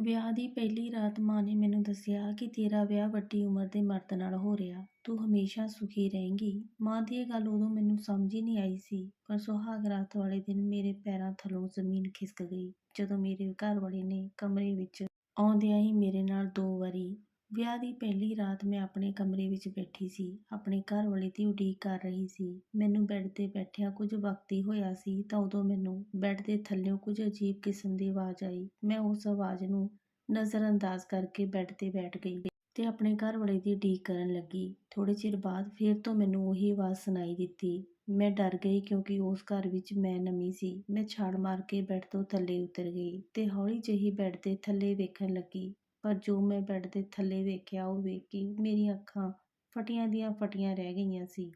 ਵਿਆਹ ਦੀ ਪਹਿਲੀ ਰਾਤ ਮਾਂ ਨੇ ਮੈਨੂੰ ਦੱਸਿਆ ਕਿ ਤੇਰਾ ਵਿਆਹ ਵੱਡੀ ਉਮਰ ਦੇ ਮਰਦ ਨਾਲ ਹੋ ਰਿਹਾ। ਤੂੰ ਹਮੇਸ਼ਾ ਸੁਖੀ ਰਹੇਂਗੀ। ਮਾਂ ਦੀ ਇਹ ਗੱਲ ਉਦੋਂ ਮੈਨੂੰ ਸਮਝ ਹੀ ਨਹੀਂ ਆਈ ਸੀ, ਪਰ ਸੁਹਾਗ ਰਾਤ ਵਾਲੇ ਦਿਨ ਮੇਰੇ ਪੈਰਾਂ ਥੱਲੋਂ ਜ਼ਮੀਨ ਖਿਸਕ ਗਈ। ਜਦੋਂ ਮੇਰੇ ਘਰ ਵਾਲੇ ਨੇ ਕਮਰੇ ਵਿੱਚ ਆਉਂਦਿਆਂ ਹੀ ਮੇਰੇ ਨਾਲ ਦੋ ਵਾਰੀ ਵਿਆਹ ਦੀ ਪਹਿਲੀ ਰਾਤ ਮੈਂ ਆਪਣੇ ਕਮਰੇ ਵਿੱਚ ਬੈਠੀ ਸੀ। ਆਪਣੇ ਘਰ ਵਾਲੇ ਦੀ ਉਡੀਕ ਕਰ ਰਹੀ ਸੀ। ਮੈਨੂੰ ਬੈੱਡ ਤੇ ਬੈਠਿਆਂ ਕੁਝ ਵਕਤ ਹੀ ਹੋਇਆ ਸੀ ਤਾਂ ਉਦੋਂ ਮੈਨੂੰ ਬੈੱਡ ਦੇ ਥੱਲਿਓਂ ਕੁਝ ਅਜੀਬ ਕਿਸਮ ਦੀ ਆਵਾਜ਼ ਆਈ। ਮੈਂ ਉਸ ਆਵਾਜ਼ ਨੂੰ ਨਜ਼ਰਅੰਦਾਜ਼ ਕਰਕੇ ਬੈੱਡ ਤੇ ਬੈਠ ਗਈ ਤੇ ਆਪਣੇ ਘਰ ਵਾਲੇ ਦੀ ਉਡੀਕ ਕਰਨ ਲੱਗੀ। ਥੋੜੇ ਚਿਰ ਬਾਅਦ ਫਿਰ ਤੋਂ ਮੈਨੂੰ ਉਹੀ ਆਵਾਜ਼ ਸੁਣਾਈ ਦਿੱਤੀ। ਮੈਂ ਡਰ ਗਈ ਕਿਉਂਕਿ ਉਸ ਘਰ ਵਿੱਚ ਮੈਂ ਨਵੀਂ ਸੀ। ਮੈਂ ਛਾਲ ਮਾਰ ਕੇ ਬੈੱਡ ਤੋਂ ਥੱਲੇ ਉਤਰ ਗਈ ਤੇ ਹੌਲੀ ਜਿਹੀ ਬੈੱਡ ਦੇ ਥੱਲੇ ਵੇਖਣ ਲੱਗੀ। ਪਰ ਜੋ ਮੈਂ ਬੈੱਡ ਦੇ ਥੱਲੇ ਵੇਖਿਆ, ਉਹ ਵੇਖ ਕੇ ਮੇਰੀਆਂ ਅੱਖਾਂ ਫਟੀਆਂ ਦੀਆਂ ਫਟੀਆਂ ਰਹਿ ਗਈਆਂ ਸੀ।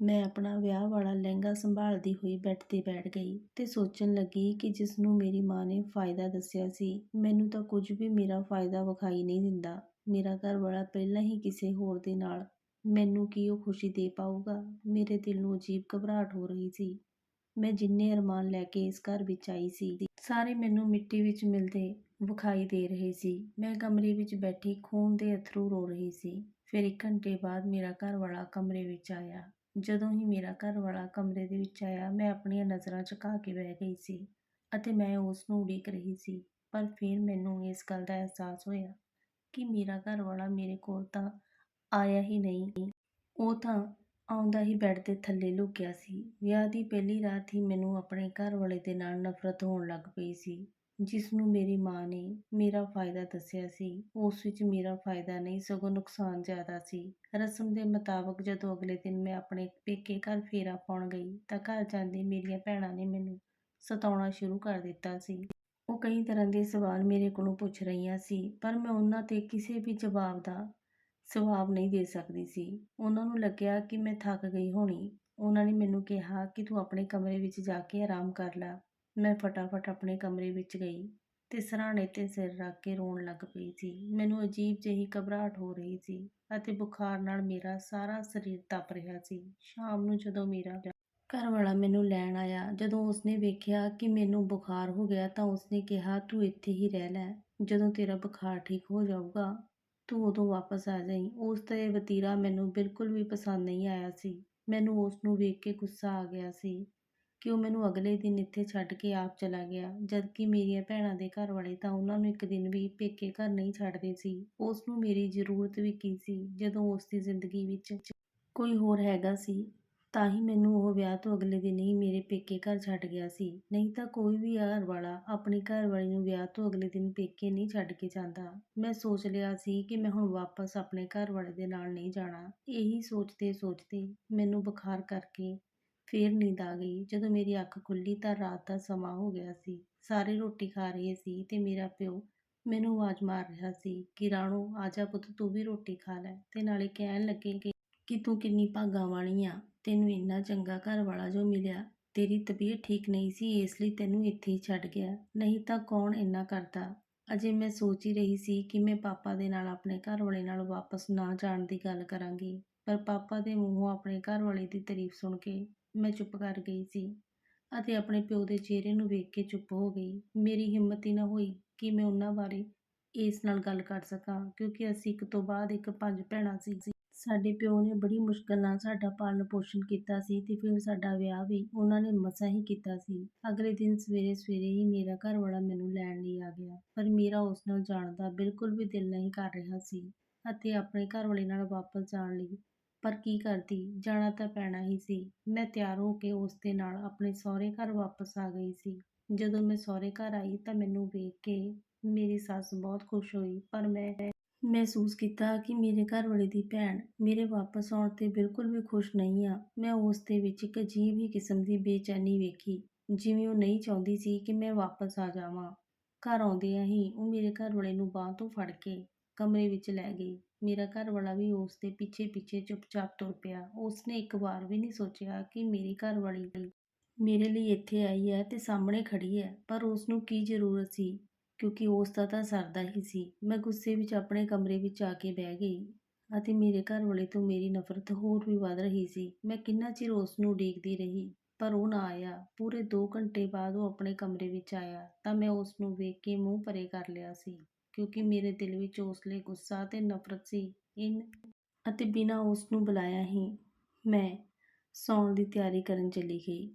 ਮੈਂ ਆਪਣਾ ਵਿਆਹ ਵਾਲਾ ਲਹਿੰਗਾ ਸੰਭਾਲਦੀ ਹੋਈ ਬੈੱਡ ਤੇ ਬੈਠ ਗਈ ਤੇ ਸੋਚਣ ਲੱਗੀ ਕਿ ਜਿਸ ਨੂੰ ਮੇਰੀ ਮਾਂ ਨੇ ਫਾਇਦਾ ਦੱਸਿਆ ਸੀ, ਮੈਨੂੰ ਤਾਂ ਕੁਝ ਵੀ ਮੇਰਾ ਫਾਇਦਾ ਵਿਖਾਈ ਨਹੀਂ ਦਿੰਦਾ। ਮੇਰਾ ਘਰ ਵਾਲਾ ਪਹਿਲਾਂ ਹੀ ਕਿਸੇ ਹੋਰ ਦੇ ਨਾਲ ਮੈਨੂੰ ਕੀ ਉਹ ਖੁਸ਼ੀ ਦੇ ਪਾਊਗਾ? ਮੇਰੇ ਦਿਲ ਨੂੰ ਅਜੀਬ ਘਬਰਾਹਟ ਹੋ ਰਹੀ ਸੀ। ਮੈਂ ਜਿੰਨੇ ਅਰਮਾਨ ਲੈ ਕੇ ਇਸ ਘਰ ਵਿੱਚ ਆਈ ਸੀ, ਸਾਰੇ ਮੈਨੂੰ ਮਿੱਟੀ ਵਿੱਚ ਮਿਲਦੇ ਵਿਖਾਈ ਦੇ ਰਹੇ ਸੀ। ਮੈਂ ਕਮਰੇ ਵਿੱਚ ਬੈਠੀ ਖੂਨ ਦੇ ਅਥਰੂ ਰੋ ਰਹੀ ਸੀ। ਫਿਰ ਇੱਕ ਘੰਟੇ ਬਾਅਦ ਮੇਰਾ ਘਰ ਵਾਲਾ ਕਮਰੇ ਵਿੱਚ ਆਇਆ। ਜਦੋਂ ਹੀ ਮੇਰਾ ਘਰ ਵਾਲਾ ਕਮਰੇ ਦੇ ਵਿੱਚ ਆਇਆ, ਮੈਂ ਆਪਣੀਆਂ ਨਜ਼ਰਾਂ ਝੁਕਾ ਕੇ ਬਹਿ ਗਈ ਸੀ ਅਤੇ ਮੈਂ ਉਸ ਨੂੰ ਉਡੀਕ ਰਹੀ ਸੀ। ਪਰ ਫਿਰ ਮੈਨੂੰ ਇਸ ਗੱਲ ਦਾ ਅਹਿਸਾਸ ਹੋਇਆ ਕਿ ਮੇਰਾ ਘਰ ਵਾਲਾ ਮੇਰੇ ਕੋਲ ਤਾਂ ਆਇਆ ਹੀ ਨਹੀਂ। ਉਹ ਤਾਂ ਆਉਂਦਾ ਹੀ ਬੈੱਡ ਦੇ ਥੱਲੇ ਲੁਕਿਆ ਸੀ। ਵਿਆਹ ਦੀ ਪਹਿਲੀ ਰਾਤ ਹੀ ਮੈਨੂੰ ਆਪਣੇ ਘਰ ਵਾਲੇ ਦੇ ਨਾਲ ਨਫ਼ਰਤ ਹੋਣ ਲੱਗ ਪਈ ਸੀ। ਜਿਸ ਨੂੰ ਮੇਰੀ ਮਾਂ ਨੇ ਮੇਰਾ ਫਾਇਦਾ ਦੱਸਿਆ ਸੀ, ਉਸ ਵਿੱਚ ਮੇਰਾ ਫਾਇਦਾ ਨਹੀਂ, ਸਗੋਂ ਨੁਕਸਾਨ ਜ਼ਿਆਦਾ ਸੀ। ਰਸਮ ਦੇ ਮੁਤਾਬਕ ਜਦੋਂ ਅਗਲੇ ਦਿਨ ਮੈਂ ਆਪਣੇ ਪੇਕੇ ਘਰ ਫੇਰਾ ਪਾਉਣ ਗਈ, ਤਾਂ ਘਰ ਜਾਂਦੇ ਮੇਰੀਆਂ ਭੈਣਾਂ ਨੇ ਮੈਨੂੰ ਸਤਾਉਣਾ ਸ਼ੁਰੂ ਕਰ ਦਿੱਤਾ ਸੀ। ਉਹ ਕਈ ਤਰ੍ਹਾਂ ਦੇ ਸਵਾਲ ਮੇਰੇ ਕੋਲੋਂ ਪੁੱਛ ਰਹੀਆਂ ਸੀ, ਪਰ ਮੈਂ ਉਹਨਾਂ ਤੇ ਕਿਸੇ ਵੀ ਜਵਾਬ ਦਾ ਜਵਾਬ ਨਹੀਂ ਦੇ ਸਕਦੀ ਸੀ। ਉਹਨਾਂ ਨੂੰ ਲੱਗਿਆ ਕਿ ਮੈਂ ਥੱਕ ਗਈ ਹੋਣੀ। ਉਹਨਾਂ ਨੇ ਮੈਨੂੰ ਕਿਹਾ ਕਿ ਤੂੰ ਆਪਣੇ ਕਮਰੇ ਵਿੱਚ ਜਾ ਕੇ ਆਰਾਮ ਕਰ ਲੈ। ਮੈਂ ਫਟਾਫਟ ਆਪਣੇ ਕਮਰੇ ਵਿੱਚ ਗਈ ਤੇ ਸਰਾਣੇ ਤੇ ਸਿਰ ਰੱਖ ਕੇ ਰੋਣ ਲੱਗ ਪਈ ਸੀ। ਮੈਨੂੰ ਅਜੀਬ ਜਿਹੀ ਘਬਰਾਹਟ ਹੋ ਰਹੀ ਸੀ ਅਤੇ ਬੁਖਾਰ ਨਾਲ ਮੇਰਾ ਸਾਰਾ ਸਰੀਰ ਤਪ ਰਿਹਾ ਸੀ। ਸ਼ਾਮ ਨੂੰ ਜਦੋਂ ਮੇਰਾ ਘਰ ਵਾਲਾ ਮੈਨੂੰ ਲੈਣ ਆਇਆ, ਜਦੋਂ ਉਸਨੇ ਵੇਖਿਆ ਕਿ ਮੈਨੂੰ ਬੁਖਾਰ ਹੋ ਗਿਆ ਤਾਂ ਉਸਨੇ ਕਿਹਾ, ਤੂੰ ਇੱਥੇ ਹੀ ਰਹਿ ਲੈ, ਜਦੋਂ ਤੇਰਾ ਬੁਖਾਰ ਠੀਕ ਹੋ ਜਾਊਗਾ, ਤੂੰ ਉਦੋਂ ਵਾਪਸ ਆ ਜਾਈਂ। ਉਸ ਦਾ ਇਹ ਵਤੀਰਾ ਮੈਨੂੰ ਬਿਲਕੁਲ ਵੀ ਪਸੰਦ ਨਹੀਂ ਆਇਆ ਸੀ। ਮੈਨੂੰ ਉਸ ਨੂੰ ਵੇਖ ਕੇ ਗੁੱਸਾ ਆ ਗਿਆ ਸੀ। ਕਿ ਉਹ ਮੈਨੂੰ ਅਗਲੇ ਦਿਨ ਇੱਥੇ ਛੱਡ ਕੇ ਆਪ ਚਲਾ ਗਿਆ? ਜਦਕਿ ਮੇਰੀਆਂ ਭੈਣਾਂ ਦੇ ਘਰ ਵਾਲੇ ਤਾਂ ਉਹਨਾਂ ਨੂੰ ਇੱਕ ਦਿਨ ਵੀ ਪੇਕੇ ਘਰ ਨਹੀਂ ਛੱਡਦੇ ਸੀ। ਉਸ ਨੂੰ ਮੇਰੀ ਜ਼ਰੂਰਤ ਵੀ ਕੀ ਸੀ? ਜਦੋਂ ਉਸ ਦੀ ਜ਼ਿੰਦਗੀ ਵਿੱਚ ਕੋਈ ਹੋਰ ਹੈਗਾ ਸੀ, ਤਾਂ ਹੀ ਮੈਨੂੰ ਉਹ ਵਿਆਹ ਤੋਂ ਅਗਲੇ ਦਿਨ ਹੀ ਮੇਰੇ ਪੇਕੇ ਘਰ ਛੱਡ ਗਿਆ ਸੀ। ਨਹੀਂ ਤਾਂ ਕੋਈ ਵੀ ਘਰ ਵਾਲਾ ਆਪਣੀ ਘਰ ਵਾਲੀ ਨੂੰ ਵਿਆਹ ਤੋਂ ਅਗਲੇ ਦਿਨ ਪੇਕੇ ਨਹੀਂ ਛੱਡ ਕੇ ਜਾਂਦਾ। ਮੈਂ ਸੋਚ ਲਿਆ ਸੀ ਕਿ ਮੈਂ ਹੁਣ ਵਾਪਸ ਆਪਣੇ ਘਰ ਵਾਲੇ ਦੇ ਨਾਲ ਨਹੀਂ ਜਾਣਾ। ਇਹੀ ਸੋਚਦੇ ਸੋਚਦੇ ਮੈਨੂੰ ਬੁਖਾਰ ਕਰਕੇ ਫੇਰ ਨੀਂਦ ਆ ਗਈ। ਜਦੋਂ ਮੇਰੀ ਅੱਖ ਖੁੱਲੀ ਤਾਂ ਰਾਤ ਦਾ ਸਮਾਂ ਹੋ ਗਿਆ ਸੀ। ਸਾਰੇ ਰੋਟੀ ਖਾ ਰਹੇ ਸੀ ਤੇ ਮੇਰਾ ਪਿਓ ਮੈਨੂੰ ਆਵਾਜ਼ ਮਾਰ ਰਿਹਾ ਸੀ ਕਿ, ਰਾਣੋ, ਆ ਜਾ ਪੁੱਤ, ਤੂੰ ਵੀ ਰੋਟੀ ਖਾ ਲੈ। ਤੇ ਨਾਲੇ ਕਹਿਣ ਲੱਗੇ ਕਿ ਕਿ ਤੂੰ ਕਿੰਨੀ ਭਾਗਾਂ ਵਾਲੀ ਆ। ਤੈਨੂੰ ਇੰਨਾ ਚੰਗਾ ਘਰ ਵਾਲਾ ਜੋ ਮਿਲਿਆ, ਤੇਰੀ ਤਬੀਅਤ ਠੀਕ ਨਹੀਂ ਸੀ, ਇਸ ਲਈ ਤੈਨੂੰ ਇੱਥੇ ਹੀ ਛੱਡ ਗਿਆ। ਨਹੀਂ ਤਾਂ ਕੌਣ ਇੰਨਾ ਕਰਦਾ? ਅਜੇ ਮੈਂ ਸੋਚ ਹੀ ਰਹੀ ਸੀ ਕਿ ਮੈਂ ਪਾਪਾ ਦੇ ਨਾਲ ਆਪਣੇ ਘਰ ਵਾਲੇ ਨਾਲ ਵਾਪਸ ਨਾ ਜਾਣ ਦੀ ਗੱਲ ਕਰਾਂਗੀ। ਪਰ ਪਾਪਾ ਦੇ ਮੂੰਹੋਂ ਆਪਣੇ ਘਰ ਵਾਲੇ ਦੀ ਤਾਰੀਫ ਸੁਣ ਕੇ ਮੈਂ ਚੁੱਪ ਕਰ ਗਈ ਸੀ ਅਤੇ ਆਪਣੇ ਪਿਓ ਦੇ ਚਿਹਰੇ ਨੂੰ ਵੇਖ ਕੇ ਚੁੱਪ ਹੋ ਗਈ। ਮੇਰੀ ਹਿੰਮਤ ਹੀ ਨਾ ਹੋਈ ਕਿ ਮੈਂ ਉਹਨਾਂ ਬਾਰੇ ਇਸ ਨਾਲ ਗੱਲ ਕਰ ਸਕਾਂ, ਕਿਉਂਕਿ ਅਸੀਂ ਇੱਕ ਤੋਂ ਬਾਅਦ ਇੱਕ ਪੰਜ ਭੈਣਾਂ ਸੀ। ਸਾਡੇ ਪਿਓ ਨੇ ਬੜੀ ਮੁਸ਼ਕਲ ਨਾਲ ਸਾਡਾ ਪਾਲਣ ਪੋਸ਼ਣ ਕੀਤਾ ਸੀ ਤੇ ਫਿਰ ਸਾਡਾ ਵਿਆਹ ਵੀ ਉਹਨਾਂ ਨੇ ਮਸਾਂ ਹੀ ਕੀਤਾ ਸੀ। ਅਗਲੇ ਦਿਨ ਸਵੇਰੇ ਸਵੇਰੇ ਹੀ ਮੇਰਾ ਘਰ ਵਾਲਾ ਮੈਨੂੰ ਲੈਣ ਲਈ ਆ ਗਿਆ, ਪਰ ਮੇਰਾ ਉਸ ਨਾਲ ਜਾਣ ਦਾ ਬਿਲਕੁਲ ਵੀ ਦਿਲ ਨਹੀਂ ਕਰ ਰਿਹਾ ਸੀ ਅਤੇ ਆਪਣੇ ਘਰ ਵਾਲੇ ਨਾਲ ਵਾਪਸ ਜਾਣ ਲਈ ਪਰ ਕੀ ਕਰਦੀ? ਜਾਣਾ ਤਾਂ ਪੈਣਾ ਹੀ ਸੀ। ਮੈਂ ਤਿਆਰ ਹੋ ਕੇ ਉਸ ਦੇ ਨਾਲ ਆਪਣੇ ਸਹੁਰੇ ਘਰ ਵਾਪਸ ਆ ਗਈ ਸੀ। ਜਦੋਂ ਮੈਂ ਸਹੁਰੇ ਘਰ ਆਈ ਤਾਂ ਮੈਨੂੰ ਵੇਖ ਕੇ ਮੇਰੀ ਸੱਸ ਬਹੁਤ ਖੁਸ਼ ਹੋਈ। ਪਰ ਮੈਂ ਮਹਿਸੂਸ ਕੀਤਾ ਕਿ ਮੇਰੇ ਘਰ ਵਾਲੇ ਦੀ ਭੈਣ ਮੇਰੇ ਵਾਪਸ ਆਉਣ ਤੇ ਬਿਲਕੁਲ ਵੀ ਖੁਸ਼ ਨਹੀਂ ਆ। ਮੈਂ ਉਸ ਦੇ ਵਿੱਚ ਇੱਕ ਅਜੀਬ ਹੀ ਕਿਸਮ ਦੀ ਬੇਚੈਨੀ ਵੇਖੀ, ਜਿਵੇਂ ਉਹ ਨਹੀਂ ਚਾਹੁੰਦੀ ਸੀ ਕਿ ਮੈਂ ਵਾਪਸ ਆ ਜਾਵਾਂ। ਘਰ ਆਉਂਦਿਆਂ ਹੀ ਉਹ ਮੇਰੇ ਘਰ ਵਾਲੇ ਨੂੰ ਬਾਹ ਤੋਂ ਫੜ ਕੇ ਕਮਰੇ ਵਿੱਚ ਲੈ ਗਈ। ਮੇਰਾ ਘਰ ਵਾਲਾ ਵੀ ਉਸ ਦੇ ਪਿੱਛੇ ਪਿੱਛੇ ਚੁੱਪਚਾਪ ਤੁਰ ਪਿਆ। ਉਸ ਨੇ ਇੱਕ ਵਾਰ ਵੀ ਨਹੀਂ ਸੋਚਿਆ ਕਿ ਮੇਰੀ ਘਰ ਵਾਲੀ ਮੇਰੇ ਲਈ ਇੱਥੇ ਆਈ ਹੈ ਤੇ ਸਾਹਮਣੇ ਖੜੀ ਹੈ, ਪਰ ਉਸ ਨੂੰ ਕੀ ਜ਼ਰੂਰਤ ਸੀ? ਕਿਉਂਕਿ ਉਸ ਦਾ ਤਾਂ ਸਰਦਾ ਹੀ ਸੀ। ਮੈਂ ਗੁੱਸੇ ਵਿੱਚ ਆਪਣੇ ਕਮਰੇ ਵਿੱਚ ਆ ਕੇ ਬਹਿ ਗਈ ਅਤੇ ਮੇਰੇ ਘਰ ਵਾਲੇ ਤੋਂ ਮੇਰੀ ਨਫ਼ਰਤ ਹੋਰ ਵੀ ਵੱਧ ਰਹੀ ਸੀ। ਮੈਂ ਕਿੰਨਾ ਚਿਰ ਉਸ ਨੂੰ ਉਡੀਕਦੀ ਰਹੀ, ਪਰ ਉਹ ਨਾ ਆਇਆ। ਪੂਰੇ 2 ਘੰਟੇ ਬਾਅਦ ਉਹ ਆਪਣੇ ਕਮਰੇ ਵਿੱਚ ਆਇਆ ਤਾਂ ਮੈਂ ਉਸ ਨੂੰ ਵੇਖ ਕੇ ਮੂੰਹ ਪਰੇ ਕਰ ਲਿਆ ਸੀ। ਕਿਉਂਕਿ ਮੇਰੇ ਦਿਲ ਵਿੱਚ ਉਸ ਲਈ ਗੁੱਸਾ ਅਤੇ ਨਫ਼ਰਤ ਸੀ ਇਨ ਅਤੇ ਬਿਨਾਂ ਉਸ ਨੂੰ ਬੁਲਾਇਆ ਹੀ ਮੈਂ ਸੌਣ ਦੀ ਤਿਆਰੀ ਕਰਨ ਚਲੀ ਗਈ।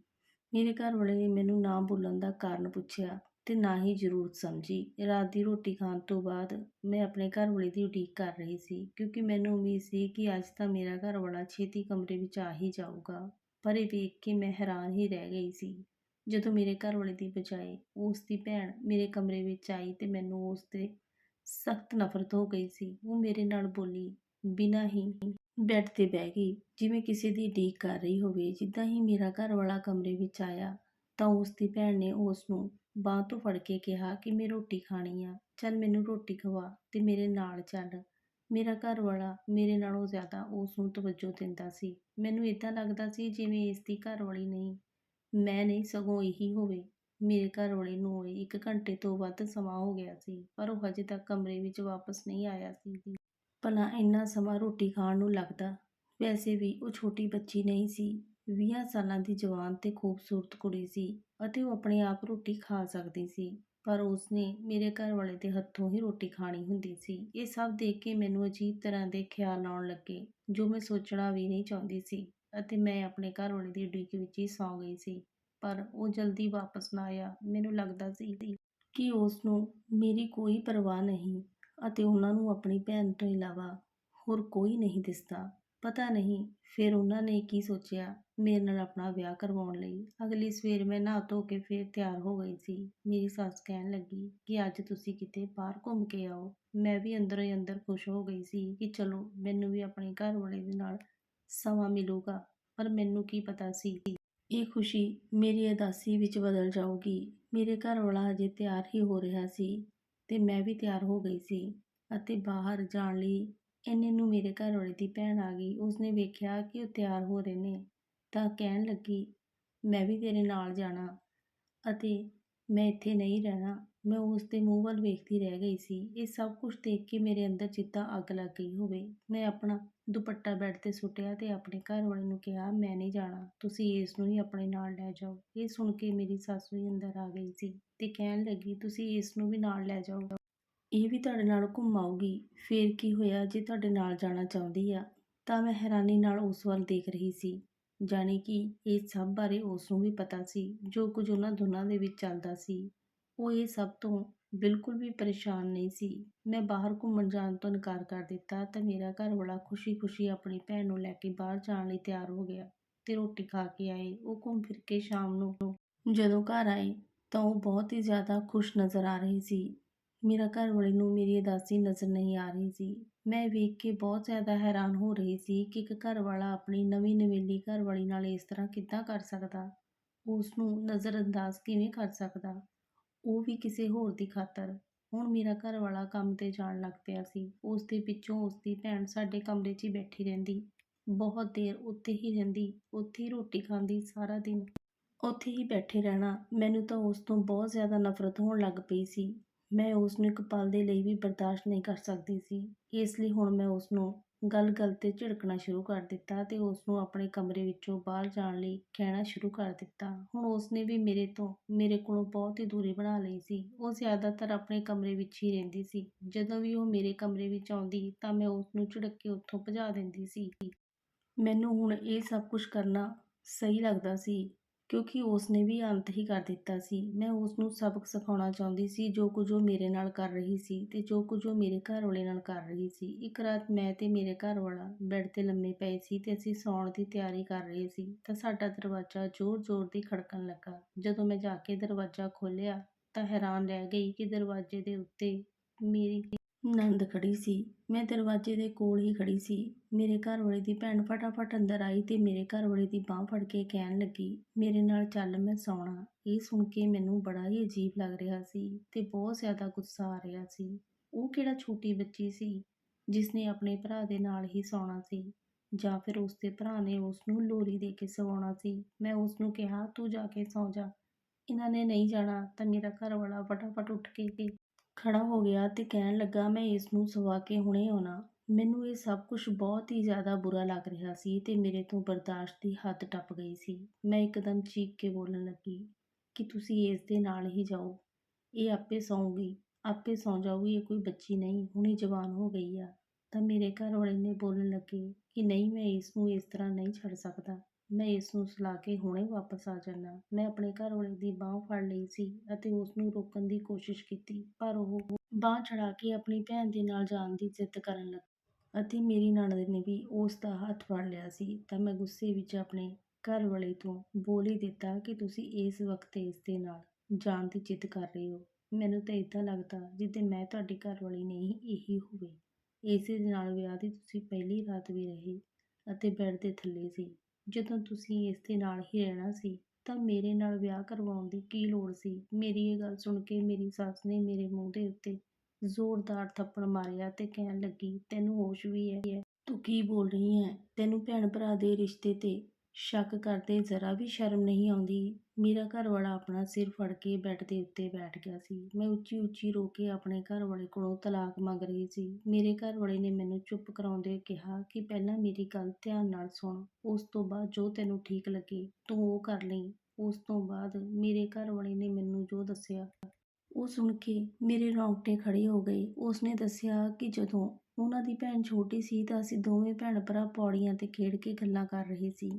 ਮੇਰੇ ਘਰ ਵਾਲੇ ਨੇ ਮੈਨੂੰ ਨਾ ਬੋਲਣ ਦਾ ਕਾਰਨ ਪੁੱਛਿਆ ਤੇ ਨਾ ਹੀ ਜ਼ਰੂਰਤ ਸਮਝੀ। ਰਾਤ ਦੀ ਰੋਟੀ ਖਾਣ ਤੋਂ ਬਾਅਦ ਮੈਂ ਆਪਣੇ ਘਰ ਵਾਲੇ ਦੀ ਉਡੀਕ ਕਰ ਰਹੀ ਸੀ ਕਿਉਂਕਿ ਮੈਨੂੰ ਉਮੀਦ ਸੀ ਕਿ ਅੱਜ ਤਾਂ ਮੇਰਾ ਘਰ ਵਾਲਾ ਛੇਤੀ ਕਮਰੇ ਵਿੱਚ ਆ ਹੀ ਜਾਊਗਾ। ਪਰ ਇਹ ਵੇਖ ਕੇ ਮੈਂ ਹੈਰਾਨ ਹੀ ਰਹਿ ਗਈ ਸੀ। ਜਦੋਂ ਮੇਰੇ ਘਰ ਵਾਲੇ ਦੀ ਬਜਾਏ ਉਸ ਦੀ ਭੈਣ ਮੇਰੇ ਕਮਰੇ ਵਿੱਚ ਆਈ ਤੇ ਮੈਨੂੰ ਉਸ ਤੇ ਸਖਤ ਨਫ਼ਰਤ ਹੋ ਗਈ ਸੀ। ਉਹ ਮੇਰੇ ਨਾਲ ਬੋਲੀ, ਬਿਨਾਂ ਹੀ ਬੈੱਡ ਤੇ ਬਹਿ ਗਈ। ਜਿਵੇਂ ਕਿਸੇ ਦੀ ਉਡੀਕ ਕਰ ਰਹੀ ਹੋਵੇ, ਜਿੱਦਾਂ ਹੀ ਮੇਰਾ ਘਰ ਵਾਲਾ ਕਮਰੇ ਵਿੱਚ ਆਇਆ, ਤਾਂ ਉਸ ਦੀ ਭੈਣ ਨੇ ਉਸ ਨੂੰ ਬਾਂਹ ਤੋਂ ਫੜ ਕੇ ਕਿਹਾ ਕਿ ਮੈਂ ਰੋਟੀ ਖਾਣੀ ਆ। ਚੱਲ ਮੈਨੂੰ ਰੋਟੀ ਖਵਾ ਤੇ ਮੇਰੇ ਨਾਲ ਚੱਲ। ਮੇਰਾ ਘਰ ਵਾਲਾ ਮੇਰੇ ਨਾਲੋਂ ਜ਼ਿਆਦਾ ਉਸ ਨੂੰ ਤਵੱਜੋ ਦਿੰਦਾ ਸੀ। ਮੈਨੂੰ ਇਦਾਂ ਲੱਗਦਾ ਸੀ ਜਿਵੇਂ ਇਸ ਦੀ ਘਰ ਵਾਲੀ ਨਹੀਂ, ਮੈਂ ਨਹੀਂ ਸਗੋਂ ਇਹੀ ਹੋਵੇ। ਮੇਰੇ ਘਰ ਵਾਲੇ ਨੂੰ ਹੋਏ ਇੱਕ ਘੰਟੇ ਤੋਂ ਵੱਧ ਸਮਾਂ ਹੋ ਗਿਆ ਸੀ, ਪਰ ਉਹ ਹਜੇ ਤੱਕ ਕਮਰੇ ਵਿੱਚ ਵਾਪਸ ਨਹੀਂ ਆਇਆ ਸੀ। ਭਲਾ ਇੰਨਾ ਸਮਾਂ ਰੋਟੀ ਖਾਣ ਨੂੰ ਲੱਗਦਾ? ਵੈਸੇ ਵੀ ਉਹ ਛੋਟੀ ਬੱਚੀ ਨਹੀਂ ਸੀ। 20 ਸਾਲਾਂ ਦੀ ਜਵਾਨ ਤੇ ਖੂਬਸੂਰਤ ਕੁੜੀ ਸੀ ਅਤੇ ਉਹ ਆਪਣੇ ਆਪ ਰੋਟੀ ਖਾ ਸਕਦੀ ਸੀ, ਪਰ ਉਸਨੇ ਮੇਰੇ ਘਰ ਵਾਲੇ ਦੇ ਹੱਥੋਂ ਹੀ ਰੋਟੀ ਖਾਣੀ ਹੁੰਦੀ ਸੀ। ਇਹ ਸਭ ਦੇਖ ਕੇ ਮੈਨੂੰ ਅਜੀਬ ਤਰ੍ਹਾਂ ਦੇ ਖਿਆਲ ਆਉਣ ਲੱਗੇ, ਜੋ ਮੈਂ ਸੋਚਣਾ ਵੀ ਨਹੀਂ ਚਾਹੁੰਦੀ ਸੀ ਅਤੇ ਮੈਂ ਆਪਣੇ ਘਰ ਵਾਲੇ ਦੀ ਉਡੀਕ ਵਿੱਚ ਹੀ ਸੌਂ ਗਈ ਸੀ। ਪਰ ਉਹ ਜਲਦੀ ਵਾਪਸ ਨਾ ਆਇਆ। ਮੈਨੂੰ ਲੱਗਦਾ ਸੀ ਕਿ ਉਸ ਨੂੰ ਮੇਰੀ ਕੋਈ ਪਰਵਾਹ ਨਹੀਂ ਅਤੇ ਉਹਨਾਂ ਨੂੰ ਆਪਣੀ ਭੈਣ ਤੋਂ ਇਲਾਵਾ ਹੋਰ ਕੋਈ ਨਹੀਂ ਦਿਸਦਾ। ਪਤਾ ਨਹੀਂ ਫਿਰ ਉਹਨਾਂ ਨੇ ਕੀ ਸੋਚਿਆ। ਮੇਰੇ ਨਾਲ ਆਪਣਾ ਵਿਆਹ ਕਰਵਾਉਣ ਲਈ। ਅਗਲੀ ਸਵੇਰ ਮੈਂ ਨਹਾ ਧੋ ਕੇ ਫਿਰ ਤਿਆਰ ਹੋ ਗਈ ਸੀ। ਮੇਰੀ ਸੱਸ ਕਹਿਣ ਲੱਗੀ ਕਿ ਅੱਜ ਤੁਸੀਂ ਕਿਤੇ ਬਾਹਰ ਘੁੰਮ ਕੇ ਆਓ। ਮੈਂ ਵੀ ਅੰਦਰੋਂ ਹੀ ਅੰਦਰ ਖੁਸ਼ ਹੋ ਗਈ ਸੀ ਕਿ ਚਲੋ ਮੈਨੂੰ ਵੀ ਆਪਣੇ ਘਰ ਵਾਲੇ ਦੇ ਨਾਲ ਸਮਾਂ ਮਿਲੂਗਾ। ਪਰ ਮੈਨੂੰ ਕੀ ਪਤਾ ਸੀ ਇਹ ਖੁਸ਼ੀ ਮੇਰੀ ਅਦਾਸੀ ਵਿੱਚ ਬਦਲ ਜਾਊਗੀ। ਮੇਰੇ ਘਰ ਵਾਲਾ ਅਜੇ ਤਿਆਰ ਹੀ ਹੋ ਰਿਹਾ ਸੀ ਤੇ ਮੈਂ ਵੀ ਤਿਆਰ ਹੋ ਗਈ ਸੀ ਅਤੇ ਬਾਹਰ ਜਾਣ ਲਈ ਇੰਨੇ ਨੂੰ ਮੇਰੇ ਘਰ ਵਾਲੇ ਦੀ ਭੈਣ ਆ ਗਈ। ਉਸਨੇ ਵੇਖਿਆ ਕਿ ਉਹ ਤਿਆਰ ਹੋ ਰਹੇ ਨੇ ਤਾਂ ਕਹਿਣ ਲੱਗੀ, ਮੈਂ ਵੀ ਤੇਰੇ ਨਾਲ ਜਾਣਾ ਅਤੇ ਮੈਂ ਇੱਥੇ ਨਹੀਂ ਰਹਿਣਾ। ਮੈਂ ਉਸ ਦੇ ਮੂੰਹ ਵੱਲ ਵੇਖਦੀ ਰਹਿ ਗਈ ਸੀ। ਇਹ ਸਭ ਕੁਝ ਦੇਖ ਕੇ ਮੇਰੇ ਅੰਦਰ ਜਿੱਦਾਂ ਅੱਗ ਲੱਗ ਗਈ ਹੋਵੇ। ਮੈਂ ਆਪਣਾ ਦੁਪੱਟਾ ਬੈੱਡ ਤੇ ਸੁੱਟਿਆ ਅਤੇ ਆਪਣੇ ਘਰ ਵਾਲੇ ਨੂੰ ਕਿਹਾ, ਮੈਂ ਨਹੀਂ ਜਾਣਾ, ਤੁਸੀਂ ਇਸ ਨੂੰ ਹੀ ਆਪਣੇ ਨਾਲ ਲੈ ਜਾਓ। ਇਹ ਸੁਣ ਕੇ ਮੇਰੀ ਸੱਸ ਵੀ ਅੰਦਰ ਆ ਗਈ ਸੀ ਅਤੇ ਕਹਿਣ ਲੱਗੀ, ਤੁਸੀਂ ਇਸ ਨੂੰ ਵੀ ਨਾਲ ਲੈ ਜਾਓ। ਇਹ ਵੀ ਤੁਹਾਡੇ ਨਾਲ ਘੁੰਮ ਆਊਗੀ। ਫੇਰ ਕੀ ਹੋਇਆ, ਜੇ ਤੁਹਾਡੇ ਨਾਲ ਜਾਣਾ ਚਾਹੁੰਦੀ ਆ, ਤਾਂ ਮੈਂ ਹੈਰਾਨੀ ਨਾਲ ਉਸ ਵੱਲ ਦੇਖ ਰਹੀ ਸੀ। ਜਾਣੀ ਕਿ ਇਹ ਸਭ ਬਾਰੇ ਉਸ ਨੂੰ ਵੀ ਪਤਾ ਸੀ, ਜੋ ਕੁਝ ਉਹਨਾਂ ਦੋਨਾਂ ਦੇ ਵਿੱਚ ਚੱਲਦਾ ਸੀ। ਉਹ ਇਹ ਸਭ ਤੋਂ ਬਿਲਕੁਲ ਵੀ ਪਰੇਸ਼ਾਨ ਨਹੀਂ ਸੀ। ਮੈਂ ਬਾਹਰ ਘੁੰਮਣ ਜਾਣ ਤੋਂ ਇਨਕਾਰ ਕਰ ਦਿੱਤਾ ਤਾਂ ਮੇਰਾ ਘਰ ਵਾਲਾ ਖੁਸ਼ੀ-ਖੁਸ਼ੀ ਆਪਣੀ ਭੈਣ ਨੂੰ ਲੈ ਕੇ ਬਾਹਰ ਜਾਣ ਲਈ ਤਿਆਰ ਹੋ ਗਿਆ ਤੇ ਰੋਟੀ ਖਾ ਕੇ ਆਏ। ਉਹ ਘੁੰਮ ਫਿਰ ਕੇ ਸ਼ਾਮ ਨੂੰ ਜਦੋਂ ਘਰ ਆਏ ਤਾਂ ਉਹ ਬਹੁਤ ਹੀ ਜ਼ਿਆਦਾ ਖੁਸ਼ ਨਜ਼ਰ ਆ ਰਹੀ ਸੀ। ਮੇਰਾ ਘਰ ਵਾਲੇ ਨੂੰ ਮੇਰੀ ਉਦਾਸੀ ਨਜ਼ਰ ਨਹੀਂ ਆ ਰਹੀ ਸੀ। ਮੈਂ ਵੇਖ ਕੇ ਬਹੁਤ ਜ਼ਿਆਦਾ ਹੈਰਾਨ ਹੋ ਰਹੀ ਸੀ ਕਿ ਇੱਕ ਘਰ ਵਾਲਾ ਆਪਣੀ ਨਵੀਂ ਨਵੇਲੀ ਘਰਵਾਲੀ ਨਾਲ ਇਸ ਤਰ੍ਹਾਂ ਕਿੱਦਾਂ ਕਰ ਸਕਦਾ? ਉਸ ਨੂੰ ਨਜ਼ਰਅੰਦਾਜ਼ ਕਿਵੇਂ ਕਰ ਸਕਦਾ? ਉਹ ਵੀ ਕਿਸੇ ਹੋਰ ਦੀ ਖਾਤਰ। ਹੁਣ ਮੇਰਾ ਘਰ ਵਾਲਾ ਕੰਮ ਤੇ ਜਾਣ ਲੱਗ ਪਿਆ ਸੀ। ਉਸ ਦੇ ਪਿੱਛੋਂ ਉਸ ਦੀ ਭੈਣ ਸਾਡੇ ਕਮਰੇ 'ਚ ਹੀ ਬੈਠੀ ਰਹਿੰਦੀ। ਬਹੁਤ ਦੇਰ ਉੱਥੇ ਹੀ ਰਹਿੰਦੀ। ਉੱਥੇ ਹੀ ਰੋਟੀ ਖਾਂਦੀ ਸਾਰਾ ਦਿਨ। ਉੱਥੇ ਹੀ ਬੈਠੇ ਰਹਿਣਾ ਮੈਨੂੰ ਤਾਂ ਉਸ ਤੋਂ ਬਹੁਤ ਜ਼ਿਆਦਾ ਨਫ਼ਰਤ ਹੋਣ ਲੱਗ ਪਈ ਸੀ। ਮੈਂ ਉਸ ਨੂੰ ਇੱਕ ਪਲ ਦੇ ਲਈ ਵੀ ਬਰਦਾਸ਼ਤ ਨਹੀਂ ਕਰ ਸਕਦੀ ਸੀ। ਇਸ ਲਈ ਹੁਣ ਮੈਂ ਉਸ ਨੂੰ ਗੱਲ-ਗੱਲ ਤੇ ਝਿੜਕਣਾ ਸ਼ੁਰੂ ਕਰ ਦਿੱਤਾ ਤੇ ਉਸ ਨੂੰ ਆਪਣੇ ਕਮਰੇ ਵਿੱਚੋਂ ਬਾਹਰ ਜਾਣ ਲਈ ਕਹਿਣਾ ਸ਼ੁਰੂ ਕਰ ਦਿੱਤਾ। ਹੁਣ ਉਸ ਨੇ ਵੀ ਮੇਰੇ ਤੋਂ, ਮੇਰੇ ਕੋਲੋਂ ਬਹੁਤ ਹੀ ਦੂਰੀ ਬਣਾ ਲਈ ਸੀ। ਉਹ ਜ਼ਿਆਦਾਤਰ ਆਪਣੇ ਕਮਰੇ ਵਿੱਚ ਹੀ ਰਹਿੰਦੀ ਸੀ। ਜਦੋਂ ਵੀ ਉਹ ਮੇਰੇ ਕਮਰੇ ਵਿੱਚ ਆਉਂਦੀ ਤਾਂ ਮੈਂ ਉਸ ਨੂੰ ਝਿੜਕ ਕੇ ਉੱਥੋਂ ਭਜਾ ਦਿੰਦੀ ਸੀ। ਮੈਨੂੰ ਹੁਣ ਇਹ ਸਭ ਕੁਝ ਕਰਨਾ ਸਹੀ ਲੱਗਦਾ ਸੀ। ਕਿਉਂਕਿ ਉਸ ਨੇ ਵੀ ਅੰਤ ਹੀ ਕਰ ਦਿੱਤਾ ਸੀ। ਮੈਂ ਉਸ ਨੂੰ ਸਬਕ ਸਿਖਾਉਣਾ ਚਾਹੁੰਦੀ ਸੀ, ਜੋ ਕੁਝ ਉਹ ਮੇਰੇ ਨਾਲ ਕਰ ਰਹੀ ਸੀ ਤੇ ਜੋ ਕੁਝ ਉਹ ਮੇਰੇ ਘਰ ਵਾਲੇ ਨਾਲ ਕਰ ਰਹੀ ਸੀ। ਇੱਕ ਰਾਤ ਮੈਂ ਤੇ ਮੇਰੇ ਘਰ ਵਾਲਾ ਬੈੱਡ ਤੇ ਲੰਮੇ ਪਏ ਸੀ ਤੇ ਅਸੀਂ ਸੌਣ ਦੀ ਤਿਆਰੀ ਕਰ ਰਹੇ ਸੀ, ਤਾਂ ਸਾਡਾ ਦਰਵਾਜ਼ਾ ਜ਼ੋਰ-ਜ਼ੋਰ ਦੀ ਖੜਕਣ ਲੱਗਾ। ਜਦੋਂ ਮੈਂ ਜਾ ਕੇ ਦਰਵਾਜ਼ਾ ਖੋਲ੍ਹਿਆ, ਤਾਂ ਹੈਰਾਨ ਰਹਿ ਗਈ ਕਿ ਦਰਵਾਜ਼ੇ ਦੇ ਉੱਤੇ ਮੇਰੀ ਨੰਦ ਖੜੀ ਸੀ। ਮੈਂ ਦਰਵਾਜ਼ੇ ਦੇ ਕੋਲ ਹੀ ਖੜੀ ਸੀ। ਮੇਰੇ ਘਰ ਵਾਲੇ ਦੀ ਭੈਣ ਫਟਾਫਟ ਅੰਦਰ ਆਈ ਤੇ ਮੇਰੇ ਘਰ ਵਾਲੇ ਦੀ ਬਾਹ ਫੜ ਕੇ ਕਹਿਣ ਲੱਗੀ, ਮੇਰੇ ਨਾਲ ਚੱਲ, ਮੈਂ ਸੌਣਾ। ਇਹ ਸੁਣ ਕੇ ਮੈਨੂੰ ਬੜਾ ਹੀ ਅਜੀਬ ਲੱਗ ਰਿਹਾ ਸੀ ਤੇ ਬਹੁਤ ਜ਼ਿਆਦਾ ਗੁੱਸਾ ਆ ਰਿਹਾ ਸੀ। ਉਹ ਕਿਹੜਾ ਛੋਟੀ ਬੱਚੀ ਸੀ ਜਿਸ ਨੇ ਆਪਣੇ ਭਰਾ ਦੇ ਨਾਲ ਹੀ ਸੌਣਾ ਸੀ ਜਾਂ ਫਿਰ ਉਸ ਦੇ ਭਰਾ ਨੇ ਉਸ ਨੂੰ ਲੋਰੀ ਦੇ ਕੇ ਸਵਾਉਣਾ ਸੀ? ਮੈਂ ਉਸ ਨੂੰ ਕਿਹਾ, ਤੂੰ ਜਾ ਕੇ ਸੌ ਜਾ। ਇਹਨਾਂ ਨੇ ਨਹੀਂ ਜਾਣਾ ਤਾਂ ਮੇਰਾ ਘਰ ਵਾਲਾ ਫਟਾਫਟ ਉੱਠ ਕੇ ਖੜ੍ਹਾ ਹੋ ਗਿਆ ਅਤੇ ਕਹਿਣ ਲੱਗਾ, ਮੈਂ ਇਸ ਨੂੰ ਸਵਾ ਕੇ ਹੁਣੇ ਆਉਣਾ। ਮੈਨੂੰ ਇਹ ਸਭ ਕੁਝ ਬਹੁਤ ਹੀ ਜ਼ਿਆਦਾ ਬੁਰਾ ਲੱਗ ਰਿਹਾ ਸੀ ਅਤੇ ਮੇਰੇ ਤੋਂ ਬਰਦਾਸ਼ਤ ਦੀ ਹੱਦ ਟੱਪ ਗਈ ਸੀ। ਮੈਂ ਇੱਕਦਮ ਚੀਕ ਕੇ ਬੋਲਣ ਲੱਗੀ, ਕਿ ਤੁਸੀਂ ਇਸ ਦੇ ਨਾਲ ਹੀ ਜਾਓ? ਇਹ ਆਪੇ ਸੌਂਗੀ। ਆਪੇ ਸੌਂ ਜਾਊਗੀ, ਇਹ ਕੋਈ ਬੱਚੀ ਨਹੀਂ। ਹੁਣੇ ਜਵਾਨ ਹੋ ਗਈ ਆ। ਤਾਂ ਮੇਰੇ ਘਰ ਵਾਲੇ ਨੇ ਬੋਲਣ ਲੱਗੇ ਕਿ ਨਹੀਂ, ਮੈਂ ਇਸ ਨੂੰ ਇਸ ਤਰ੍ਹਾਂ ਨਹੀਂ ਛੱਡ ਸਕਦਾ। ਮੈਂ ਇਸ ਨੂੰ ਸੁਲਾ ਕੇ ਹੁਣੇ ਵਾਪਸ ਆ ਜਾਣਾ ਮੈਂ ਆਪਣੇ ਘਰ ਵਾਲੇ ਦੀ ਬਾਹ ਫੜ ਲਈ ਸੀ ਅਤੇ ਉਸ ਨੂੰ ਰੋਕਣ ਦੀ ਕੋਸ਼ਿਸ਼ ਕੀਤੀ, ਪਰ ਉਹ ਬਾਹ ਛੜਾ ਕੇ ਆਪਣੀ ਭੈਣ ਦੇ ਨਾਲ ਜਾਣ ਦੀ ਜ਼ਿੱਦ ਕਰਨ ਲੱਗਾ ਅਤੇ ਮੇਰੀ ਨਣਦ ਨੇ ਵੀ ਉਸ ਦਾ ਹੱਥ ਫੜ ਲਿਆ ਸੀ। ਤਾਂ ਮੈਂ ਗੁੱਸੇ ਵਿੱਚ ਆਪਣੇ ਘਰ ਵਾਲੇ ਤੋਂ ਬੋਲ ਹੀ ਦਿੱਤਾ ਕਿ ਤੁਸੀਂ ਇਸ ਵਕਤ ਇਸ ਦੇ ਨਾਲ ਜਾਣ ਦੀ ਜਿੱਦ ਕਰ ਰਹੇ ਹੋ। ਮੈਨੂੰ ਤਾਂ ਇਦਾਂ ਲੱਗਦਾ ਜਿੱਦਾਂ ਮੈਂ ਤੁਹਾਡੀ ਘਰ ਵਾਲੀ ਨਹੀਂ ਇਹੀ ਹੋਵੇ। ਇਸੇ ਦੇ ਨਾਲ ਵਿਆਹ ਦੀ ਤੁਸੀਂ ਪਹਿਲੀ ਰਾਤ ਵੀ ਰਹੇ ਅਤੇ ਬੈੱਡ ਦੇ ਥੱਲੇ ਸੀ। ਜਦੋਂ ਤੁਸੀਂ ਇਸ ਦੇ ਨਾਲ ਹੀ ਰਹਿਣਾ ਸੀ, ਤਾਂ ਮੇਰੇ ਨਾਲ ਵਿਆਹ ਕਰਵਾਉਣ ਦੀ ਕੀ ਲੋੜ ਸੀ? ਮੇਰੀ ਇਹ ਗੱਲ ਸੁਣ ਕੇ ਮੇਰੀ ਸੱਸ ਨੇ ਮੇਰੇ ਮੂੰਹ ਦੇ ਉੱਤੇ ਜ਼ੋਰਦਾਰ ਥੱਪੜ ਮਾਰਿਆ ਤੇ ਕਹਿਣ ਲੱਗੀ, ਤੈਨੂੰ ਹੋਸ਼ ਵੀ ਹੈ। ਤੂੰ ਕੀ ਬੋਲ ਰਹੀ ਹੈ? ਤੈਨੂੰ ਭੈਣ ਭਰਾ ਦੇ ਰਿਸ਼ਤੇ ਤੇ ਸ਼ੱਕ ਕਰਦੇ ਜ਼ਰਾ ਵੀ ਸ਼ਰਮ ਨਹੀਂ ਆਉਂਦੀ। ਮੇਰਾ ਘਰ ਵਾਲਾ ਆਪਣਾ ਸਿਰ ਫੜ ਕੇ ਬੈੱਡ ਦੇ ਉੱਤੇ ਬੈਠ ਗਿਆ ਸੀ। ਮੈਂ ਉੱਚੀ ਉੱਚੀ ਰੋ ਕੇ ਆਪਣੇ ਘਰ ਵਾਲੇ ਕੋਲੋਂ ਤਲਾਕ ਮੰਗ ਰਹੀ ਸੀ। ਮੇਰੇ ਘਰ ਵਾਲੇ ਨੇ ਮੈਨੂੰ ਚੁੱਪ ਕਰਾਉਂਦੇ ਕਿਹਾ ਕਿ ਪਹਿਲਾਂ ਮੇਰੀ ਗੱਲ ਧਿਆਨ ਨਾਲ ਸੁਣ। ਉਸ ਤੋਂ ਬਾਅਦ ਜੋ ਤੈਨੂੰ ਠੀਕ ਲੱਗੇ, ਤੂੰ ਉਹ ਕਰ ਲਈ। ਉਸ ਤੋਂ ਬਾਅਦ ਮੇਰੇ ਘਰ ਵਾਲੇ ਨੇ ਮੈਨੂੰ ਜੋ ਦੱਸਿਆ, ਉਹ ਸੁਣ ਕੇ ਮੇਰੇ ਰੌਂਗਟੇ ਖੜੇ ਹੋ ਗਏ। ਉਸਨੇ ਦੱਸਿਆ ਕਿ ਜਦੋਂ ਉਹਨਾਂ ਦੀ ਭੈਣ ਛੋਟੀ ਸੀ ਤਾਂ ਅਸੀਂ ਦੋਵੇਂ ਭੈਣ ਭਰਾ ਪੌੜੀਆਂ ਤੇ ਖੇਡ ਕੇ ਗੱਲਾਂ ਕਰ ਰਹੇ ਸੀ।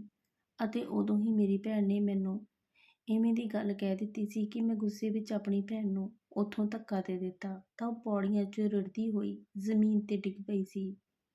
ਅਤੇ ਉਦੋਂ ਹੀ ਮੇਰੀ ਭੈਣ ਨੇ ਮੈਨੂੰ ਇਵੇਂ ਦੀ ਗੱਲ ਕਹਿ ਦਿੱਤੀ ਸੀ ਕਿ ਮੈਂ ਗੁੱਸੇ ਵਿੱਚ ਆਪਣੀ ਭੈਣ ਨੂੰ ਉੱਥੋਂ ਧੱਕਾ ਦੇ ਦਿੱਤਾ ਤਾਂ ਉਹ ਪੌੜੀਆਂ 'ਚ ਰੁੜਦੀ ਹੋਈ ਜ਼ਮੀਨ ਤੇ ਡਿੱਗ ਪਈ ਸੀ।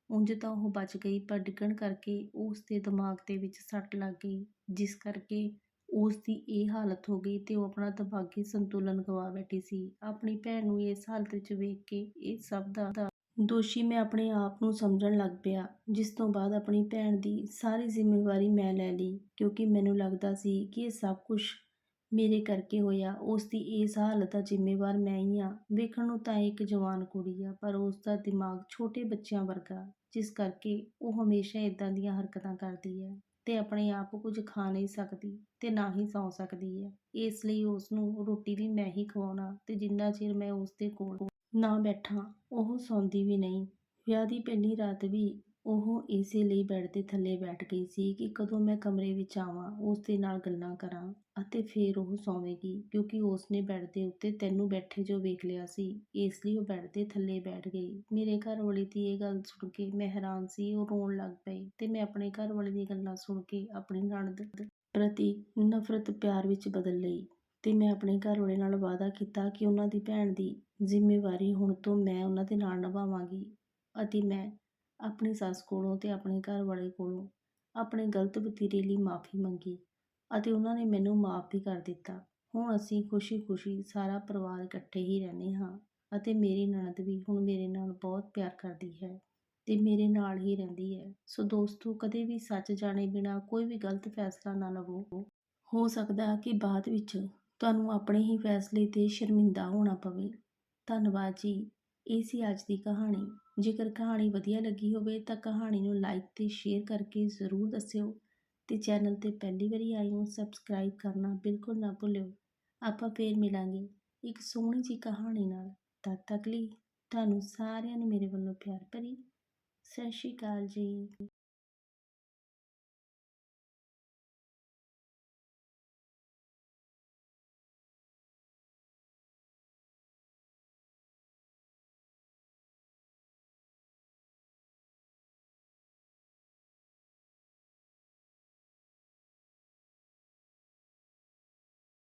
ਉਂਝ ਤਾਂ ਉਹ ਬਚ ਗਈ ਪਰ ਡਿੱਗਣ ਕਰਕੇ ਉਸ ਦੇ ਦਿਮਾਗ ਦੇ ਵਿੱਚ ਸੱਟ ਲੱਗ ਗਈ, ਜਿਸ ਕਰਕੇ ਉਸ ਦੀ ਇਹ ਹਾਲਤ ਹੋ ਗਈ ਤੇ ਉਹ ਆਪਣਾ ਦਿਮਾਗੀ ਸੰਤੁਲਨ ਗਵਾ ਬੈਠੀ ਸੀ। ਆਪਣੀ ਭੈਣ ਨੂੰ ਇਸ ਹਾਲਤ ਵਿੱਚ ਵੇਖ ਕੇ ਇਹ ਸਭ ਦਾ ਦੋਸ਼ੀ ਮੈਂ ਆਪਣੇ ਆਪ ਨੂੰ ਸਮਝਣ ਲੱਗ ਪਿਆ, ਜਿਸ ਤੋਂ ਬਾਅਦ ਆਪਣੀ ਭੈਣ ਦੀ ਸਾਰੀ ਜ਼ਿੰਮੇਵਾਰੀ ਮੈਂ ਲੈ ਲਈ, ਕਿਉਂਕਿ ਮੈਨੂੰ ਲੱਗਦਾ ਸੀ ਕਿ ਇਹ ਸਭ ਕੁਝ ਮੇਰੇ ਕਰਕੇ ਹੋਇਆ। ਉਸ ਦੀ ਇਸ ਹਾਲਤ ਦਾ ਜ਼ਿੰਮੇਵਾਰ ਮੈਂ ਹੀ ਆ ਵੇਖਣ ਨੂੰ ਤਾਂ ਇੱਕ ਜਵਾਨ ਕੁੜੀ ਆ, ਪਰ ਉਸ ਦਾ ਦਿਮਾਗ ਛੋਟੇ ਬੱਚਿਆਂ ਵਰਗਾ, ਜਿਸ ਕਰਕੇ ਉਹ ਹਮੇਸ਼ਾ ਇਦਾਂ ਦੀਆਂ ਹਰਕਤਾਂ ਕਰਦੀ ਹੈ ਤੇ ਆਪਣੇ ਆਪ ਕੁਝ ਖਾ ਨਹੀਂ ਸਕਦੀ ਤੇ ਨਾ ਹੀ ਸੌਂ ਸਕਦੀ ਹੈ। ਇਸ ਲਈ ਉਸ ਨੂੰ ਰੋਟੀ ਵੀ ਮੈਂ ਹੀ ਖਵਾਉਣਾ ਤੇ ਜਿੰਨਾ ਚਿਰ ਮੈਂ ਉਸ ਦੇ ਕੋਲ ਨਾ ਬੈਠਾਂ, ਉਹ ਸੌਂਦੀ ਵੀ ਨਹੀਂ। ਵਿਆਹ ਦੀ ਪਹਿਲੀ ਰਾਤ ਵੀ ਉਹ ਇਸੇ ਲਈ ਬੈੱਡ ਦੇ ਥੱਲੇ ਬੈਠ ਗਈ ਸੀ ਕਿ ਕਦੋਂ ਮੈਂ ਕਮਰੇ ਵਿੱਚ ਆਵਾਂ, ਉਸ ਦੇ ਨਾਲ ਗੱਲਾਂ ਕਰਾਂ ਅਤੇ ਫਿਰ ਉਹ ਸੌਵੇਗੀ, ਕਿਉਂਕਿ ਉਸ ਨੇ ਬੈੱਡ ਦੇ ਉੱਤੇ ਤੈਨੂੰ ਬੈਠੇ ਜੋ ਵੇਖ ਲਿਆ ਸੀ। ਇਸ ਲਈ ਉਹ ਬੈੱਡ ਦੇ ਥੱਲੇ ਬੈਠ ਗਈ। ਮੇਰੇ ਘਰ ਵਾਲੇ ਦੀ ਇਹ ਗੱਲ ਸੁਣ ਕੇ ਮੈਂ ਹੈਰਾਨ ਸੀ, ਉਹ ਰੋਣ ਲੱਗ ਪਈ ਤੇ ਮੈਂ ਆਪਣੇ ਘਰ ਵਾਲੇ ਦੀਆਂ ਗੱਲਾਂ ਸੁਣ ਕੇ ਆਪਣੀ ਨਣਦ ਪ੍ਰਤੀ ਨਫ਼ਰਤ ਪਿਆਰ ਵਿੱਚ ਬਦਲ ਲਈ। ਅਤੇ ਮੈਂ ਆਪਣੇ ਘਰ ਵਾਲੇ ਨਾਲ ਵਾਅਦਾ ਕੀਤਾ ਕਿ ਉਹਨਾਂ ਦੀ ਭੈਣ ਦੀ ਜ਼ਿੰਮੇਵਾਰੀ ਹੁਣ ਤੋਂ ਮੈਂ ਉਹਨਾਂ ਦੇ ਨਾਲ ਨਿਭਾਵਾਂਗੀ ਅਤੇ ਮੈਂ ਆਪਣੀ ਸੱਸ ਕੋਲੋਂ ਅਤੇ ਆਪਣੇ ਘਰ ਵਾਲੇ ਕੋਲੋਂ ਆਪਣੇ ਗਲਤ ਵਤੀਰੇ ਲਈ ਮਾਫੀ ਮੰਗੀ ਅਤੇ ਉਹਨਾਂ ਨੇ ਮੈਨੂੰ ਮਾਫ ਵੀ ਕਰ ਦਿੱਤਾ। ਹੁਣ ਅਸੀਂ ਖੁਸ਼ੀ-ਖੁਸ਼ੀ ਸਾਰਾ ਪਰਿਵਾਰ ਇਕੱਠੇ ਹੀ ਰਹਿੰਦੇ ਹਾਂ ਅਤੇ ਮੇਰੀ ਨਣਦ ਵੀ ਹੁਣ ਮੇਰੇ ਨਾਲ ਬਹੁਤ ਪਿਆਰ ਕਰਦੀ ਹੈ ਤੇ ਮੇਰੇ ਨਾਲ ਹੀ ਰਹਿੰਦੀ ਹੈ। ਸੋ ਦੋਸਤੋ, ਕਦੇ ਵੀ ਸੱਚ ਜਾਣੇ ਬਿਨਾ ਕੋਈ ਵੀ ਗਲਤ ਫੈਸਲਾ ਨਾ ਲਵੋ। ਹੋ ਸਕਦਾ ਕਿ ਬਾਅਦ ਵਿੱਚ ਤੁਹਾਨੂੰ ਆਪਣੇ ਹੀ ਫੈਸਲੇ ਤੇ ਸ਼ਰਮਿੰਦਾ ਹੋਣਾ ਪਵੇ। ਧੰਨਵਾਦ ਜੀ। ਇਹ ਸੀ ਅੱਜ ਦੀ ਕਹਾਣੀ। ਜੇਕਰ ਕਹਾਣੀ ਵਧੀਆ ਲੱਗੀ ਹੋਵੇ ਤਾਂ ਕਹਾਣੀ ਨੂੰ ਲਾਈਕ ਤੇ ਸ਼ੇਅਰ ਕਰਕੇ ਜ਼ਰੂਰ ਦੱਸਿਓ ਤੇ ਚੈਨਲ ਤੇ ਪਹਿਲੀ ਵਾਰੀ ਆਏ ਹੋ ਸਬਸਕ੍ਰਾਈਬ ਕਰਨਾ ਬਿਲਕੁਲ ਨਾ ਭੁੱਲਿਓ। ਆਪਾਂ ਫੇਰ ਮਿਲਾਂਗੇ ਇੱਕ ਸੋਹਣੀ ਜੀ ਕਹਾਣੀ ਨਾਲ। ਤਦ ਤੱਕ ਲਈ ਤੁਹਾਨੂੰ ਸਾਰਿਆਂ ਨੂੰ ਮੇਰੇ ਵੱਲੋਂ ਪਿਆਰ ਭਰੀ। ਸਤਿ ਸ਼੍ਰੀ ਅਕਾਲ ਜੀ।